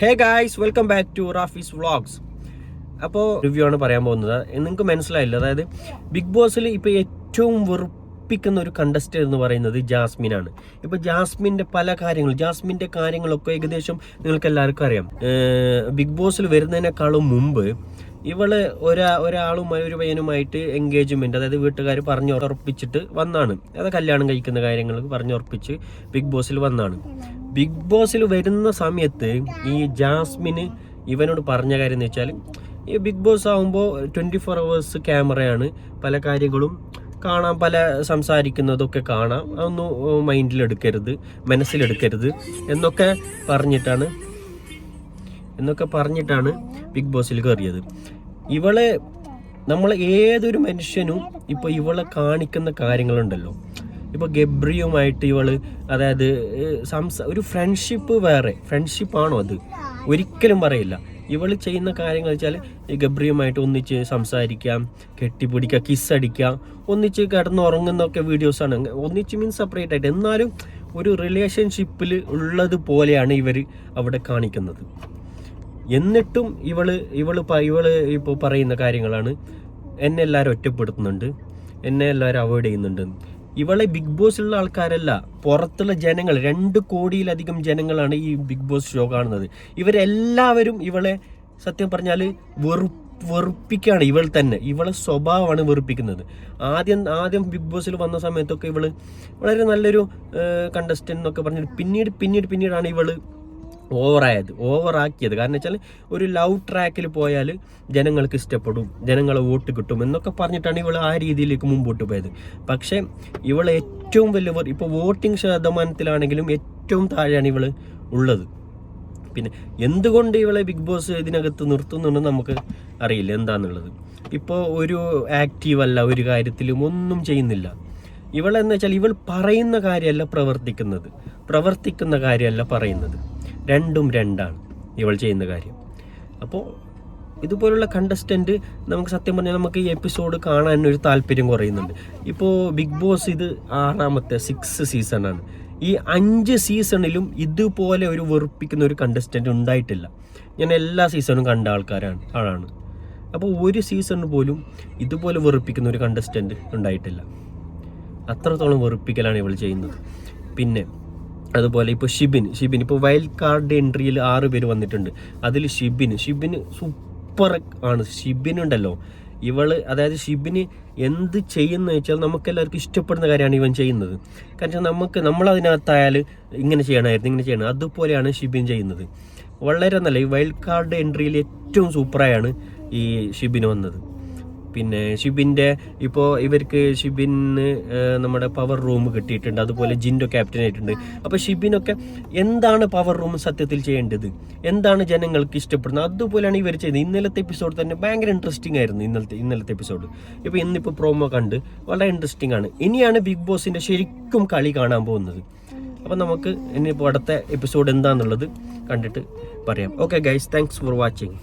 Hey guys welcome back to Rafi's vlogs. അപ്പോൾ review ആണ് പറയാൻ പോകുന്നത്. നിങ്ങൾക്ക് മനസ്സിലായില്ല. അതായത് ബിഗ് ബോസിൽ ഇപ്പോൾ ഏറ്റവും വെറുപ്പിക്കുന്ന ഒരു കണ്ടസ്റ്റ് എന്ന് പറയുന്നത് ജാസ്മിൻ ആണ്. ഇപ്പോൾ ജാസ്മിന്റെ പല കാര്യങ്ങളും ജാസ്മിന്റെ കാര്യങ്ങളൊക്കെ ഏകദേശം നിങ്ങൾക്ക് എല്ലാവർക്കും അറിയാം. ബിഗ് ബോസിൽ വരുന്നതിനേക്കാളും മുമ്പ് ഇവൾ ഒരാ ഒരാളുമായി ഒരു പയ്യനുമായിട്ട് എൻഗേജ്മെന്റ് അതായത് വീട്ടുകാർ പറഞ്ഞു ഉറപ്പിച്ചിട്ട് വന്നാണ്. അത് കല്യാണം കഴിക്കുന്ന കാര്യങ്ങൾ പറഞ്ഞുറപ്പിച്ച് ബിഗ് ബോസിൽ വന്നാണ്. ബിഗ് ബോസിൽ വരുന്ന സമയത്ത് ഈ ജാസ്മിന് ഇവനോട് പറഞ്ഞ കാര്യം എന്ന് വെച്ചാൽ ഈ ബിഗ് ബോസ് ആകുമ്പോൾ ട്വന്റി ഫോർ അവേഴ്സ് ക്യാമറയാണ്. പല കാര്യങ്ങളും കാണാം പല സംസാരിക്കുന്നതൊക്കെ കാണാം. അതൊന്നും മൈൻഡിലെടുക്കരുത് മനസ്സിലെടുക്കരുത് എന്നൊക്കെ പറഞ്ഞിട്ടാണ് എന്നൊക്കെ പറഞ്ഞിട്ടാണ് ബിഗ് ബോസിൽ കയറിയത്. ഇവളെ നമ്മൾ ഏതൊരു മനുഷ്യനും ഇപ്പോൾ ഇവളെ കാണിക്കുന്ന കാര്യങ്ങളുണ്ടല്ലോ. ഇപ്പോൾ ഗബ്രിയുമായിട്ട് ഇവൾ അതായത് സംസ ഒരു ഫ്രണ്ട്ഷിപ്പ് വേറെ. ഫ്രണ്ട്ഷിപ്പാണോ അത്? ഒരിക്കലും പറയില്ല. ഇവൾ ചെയ്യുന്ന കാര്യങ്ങൾ വെച്ചാൽ ഈ ഗബ്രിയുമായിട്ട് ഒന്നിച്ച് സംസാരിക്കാം കെട്ടിപ്പിടിക്കാം കിസ് അടിക്കാം ഒന്നിച്ച് കിടന്നുറങ്ങുന്നൊക്കെ വീഡിയോസാണ് ഒന്നിച്ച് മീൻസ് സെപ്പറേറ്റ് ആയിട്ട്. എന്നാലും ഒരു റിലേഷൻഷിപ്പിൽ ഉള്ളത് പോലെയാണ് ഇവർ അവിടെ കാണിക്കുന്നത്. എന്നിട്ടും ഇവൾ ഇവൾ ഇവൾ ഇപ്പോൾ പറയുന്ന കാര്യങ്ങളാണ്. എന്നെ എല്ലാവരും ഒറ്റപ്പെടുത്തുന്നുണ്ട്. എന്നെ എല്ലാവരും അവോയ്ഡ് ചെയ്യുന്നുണ്ട്. ഇവളെ ബിഗ് ബോസിലുള്ള ആൾക്കാരല്ല പുറത്തുള്ള ജനങ്ങൾ രണ്ട് കോടിയിലധികം ജനങ്ങളാണ് ഈ ബിഗ് ബോസ് ഷോ കാണുന്നത്. ഇവരെല്ലാവരും ഇവളെ സത്യം പറഞ്ഞാൽ വെറു വെറുപ്പിക്കുകയാണ് ഇവൾ തന്നെ. ഇവളെ സ്വഭാവമാണ് വെറുപ്പിക്കുന്നത്. ആദ്യം ആദ്യം ബിഗ് ബോസിൽ വന്ന സമയത്തൊക്കെ ഇവൾ വളരെ നല്ലൊരു കണ്ടസ്റ്റന്റ് എന്നൊക്കെ പറഞ്ഞിട്ട് പിന്നീട് പിന്നീട് പിന്നീടാണ് ഇവൾ ഓവറായത് ഓവറാക്കിയത് കാരണം വെച്ചാൽ ഒരു ലവ് ട്രാക്കിൽ പോയാൽ ജനങ്ങൾക്ക് ഇഷ്ടപ്പെടും. ജനങ്ങളെ വോട്ട് കിട്ടും എന്നൊക്കെ പറഞ്ഞിട്ടാണ് ഇവൾ ആ രീതിയിലേക്ക് മുമ്പോട്ട് പോയത്. പക്ഷേ ഇവൾ ഏറ്റവും വലിയ ഇപ്പോൾ വോട്ടിംഗ് ശതമാനത്തിലാണെങ്കിലും ഏറ്റവും താഴെയാണ് ഇവൾ ഉള്ളത്. പിന്നെ എന്തുകൊണ്ട് ഇവളെ ബിഗ് ബോസ് ഇതിനകത്ത് നിർത്തുന്നുണ്ടെന്ന് നമുക്ക് അറിയില്ല. എന്താണെന്നുള്ളത് ഇപ്പോൾ ഒരു ആക്റ്റീവ് അല്ല ഒരു കാര്യത്തിലും ഒന്നും ചെയ്യുന്നില്ല. ഇവളെന്ന് വെച്ചാൽ ഇവൾ പറയുന്ന കാര്യമല്ല പ്രവർത്തിക്കുന്നത്. പ്രവർത്തിക്കുന്ന കാര്യമല്ല പറയുന്നത്. രണ്ടും രണ്ടാണ് ഇവൾ ചെയ്യുന്ന കാര്യം. അപ്പോൾ ഇതുപോലുള്ള കണ്ടസ്റ്റന്റ് നമുക്ക് സത്യം പറഞ്ഞാൽ നമുക്ക് ഈ എപ്പിസോഡ് കാണാൻ ഒരു താല്പര്യം കുറയുന്നുണ്ട്. ഇപ്പോൾ ബിഗ് ബോസ് ഇത് ആറാമത്തെ സിക്സ് സീസണാണ് ഈ അഞ്ച് സീസണിലും ഇതുപോലെ ഒരു വെറുപ്പിക്കുന്ന ഒരു കണ്ടസ്റ്റന്റ് ഉണ്ടായിട്ടില്ല. ഞാൻ എല്ലാ സീസണും കണ്ട ആൾക്കാരാണ് ആളാണ്. അപ്പോൾ ഒരു സീസണിന് പോലും ഇതുപോലെ വെറുപ്പിക്കുന്ന ഒരു കണ്ടസ്റ്റന്റ് ഉണ്ടായിട്ടില്ല. അത്രത്തോളം വെറുപ്പിക്കലാണ് ഇവൾ ചെയ്യുന്നത്. പിന്നെ അതുപോലെ ഇപ്പോൾ ഷിബിൻ ഷിബിൻ ഇപ്പോൾ വൈൽഡ് കാർഡ് എൻട്രിയിൽ ആറ് പേര് വന്നിട്ടുണ്ട്. അതിൽ ഷിബിൻ ഷിബിൻ സൂപ്പർ ആണ്. ഷിബിൻ ഉണ്ടല്ലോ. ഇവൾ അതായത് ഷിബിന് എന്ത് ചെയ്യുന്ന വെച്ചാൽ നമുക്ക് എല്ലാവർക്കും ഇഷ്ടപ്പെടുന്ന കാര്യമാണ് ഇവൻ ചെയ്യുന്നത്. കാരണം നമുക്ക് നമ്മൾ അതിനകത്തായാൽ ഇങ്ങനെ ചെയ്യണമായിരുന്നു ഇങ്ങനെ ചെയ്യണം. അതുപോലെയാണ് ഷിബിൻ ചെയ്യുന്നത്. വളരെ നല്ല ഈ വൈൽഡ് കാർഡ് എൻട്രിയിൽ ഏറ്റവും സൂപ്പറായാണ് ഈ ഷിബിൻ വന്നത്. പിന്നെ ഷിബിന്റെ ഇപ്പോൾ ഇവർക്ക് ഷിബിന് നമ്മുടെ പവർ റൂം കിട്ടിയിട്ടുണ്ട്. അതുപോലെ ജിൻഡോ ക്യാപ്റ്റൻ ആയിട്ടുണ്ട്. അപ്പോൾ ഷിബിനൊക്കെ എന്താണ് പവർ റൂം സത്യത്തിൽ ചെയ്യേണ്ടത്? എന്താണ് ജനങ്ങൾക്ക് ഇഷ്ടപ്പെടുന്നത്? അതുപോലെയാണ് ഇവർ ചെയ്യുന്നത്. ഇന്നലത്തെ എപ്പിസോഡ് തന്നെ ഭയങ്കര ഇൻട്രസ്റ്റിംഗ് ആയിരുന്നു ഇന്നലത്തെ ഇന്നലത്തെ എപ്പിസോഡ് ഇപ്പോൾ ഇന്നിപ്പോൾ പ്രോമോ കണ്ട് വളരെ ഇൻട്രസ്റ്റിംഗ് ആണ്. ഇനിയാണ് ബിഗ് ബോസിന്റെ ശരിക്കും കളി കാണാൻ പോകുന്നത്. അപ്പോൾ നമുക്ക് ഇനിയിപ്പോൾ അടുത്ത എപ്പിസോഡ് എന്താണെന്നുള്ളത് കണ്ടിട്ട് പറയാം. Okay guys thanks for watching